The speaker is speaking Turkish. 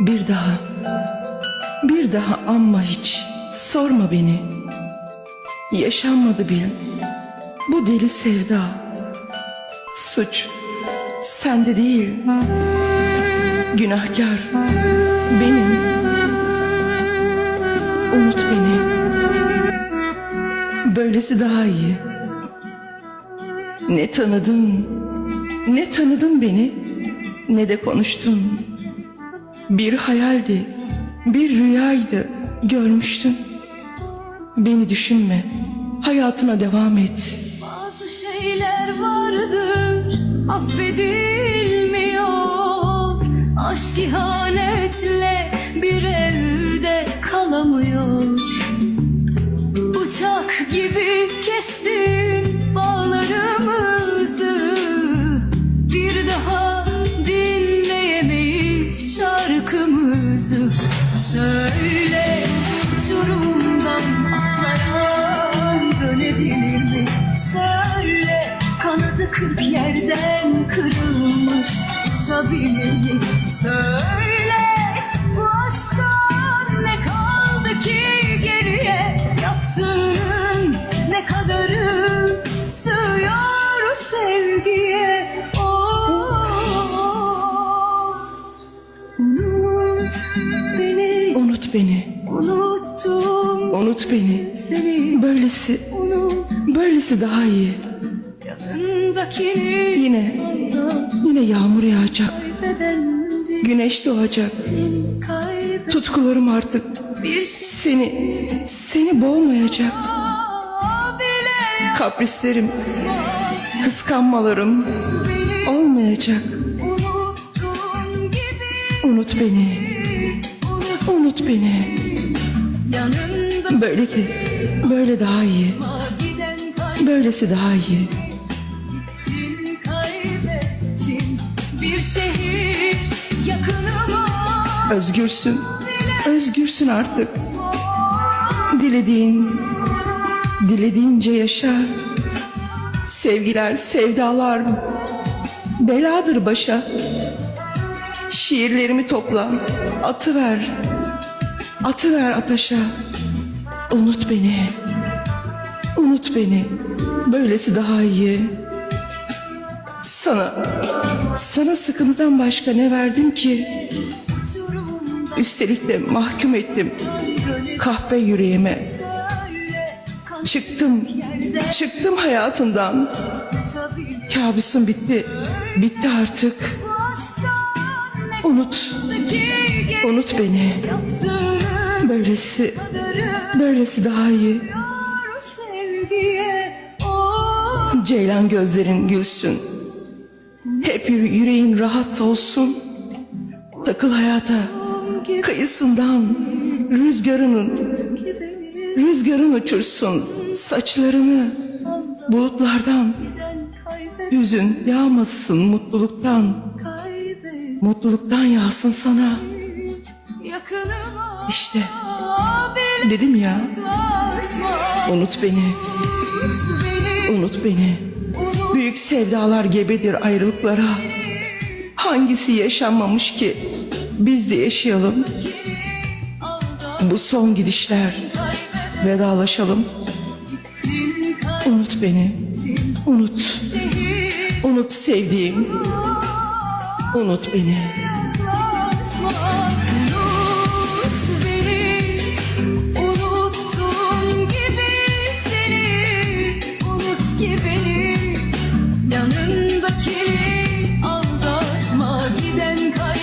Bir daha, bir daha anma hiç, sorma beni. Yaşanmadı bil, bu deli sevda. Suç sende değil, günahkar benim. Unut beni, böylesi daha iyi. Ne tanıdın, ne tanıdın beni, ne de konuştun. Bir hayaldi, bir rüyaydı, görmüştün. Beni düşünme, hayatına devam et. Bazı şeyler vardır affedilmiyor Aşk ihanetle bir evde kalamıyor Bıçak gibi kestin uçurumdan atlayan dönebilir mi? Söyle kanadı kırk yerden kırılmış uçabilir mi? Söyle bu aşktan ne kaldı ki geriye Yaptığın ne kadarı sığıyor sevgiye Oh, Unut beni, Unut beni, unuttum unut beni. seni Böylesi, Unut böylesi daha iyi. yanındakini Yine, Anlat yine yağmur yağacak, kaybedendi güneş doğacak. Tutkularım artık bir şey seni, seni boğmayacak. Kaprislerim, kıskanmalarım olmayacak. Unut beni, unut beni. Böyle ki, böyle daha iyi. Böylesi daha iyi. kaybettin bir şehir yakınıma Özgürsün, özgürsün artık. Dilediğin, dilediğince yaşa. Sevgiler, sevdalar beladır başa. Şiirlerimi topla, atıver, atıver ataşa. Unut beni, unut beni. Böylesi daha iyi. Sana, sana sıkıntıdan başka ne verdim ki? Üstelik de mahkum ettim kahpe yüreğime. Çıktım, çıktım hayatından. Kabusum bitti, bitti artık. Unut, unut beni. Böylesi, böylesi daha iyi. Ceylan gözlerin gülsün. Hep yü- yüreğin rahat olsun. Takıl hayata, kıyısından rüzgarının, rüzgarın uçursun saçlarını bulutlardan. Yüzün yağmasın mutluluktan, mutluluktan yağsın sana. yakınıma İşte dedim ya, unut beni, Unut beni Büyük sevdalar gebedir ayrılıklara. Hangisi yaşanmamış ki biz de yaşayalım. Bu son gidişler, vedalaşalım. Unut beni, unut, unut sevdiğim, unut beni. Kalpten kalbe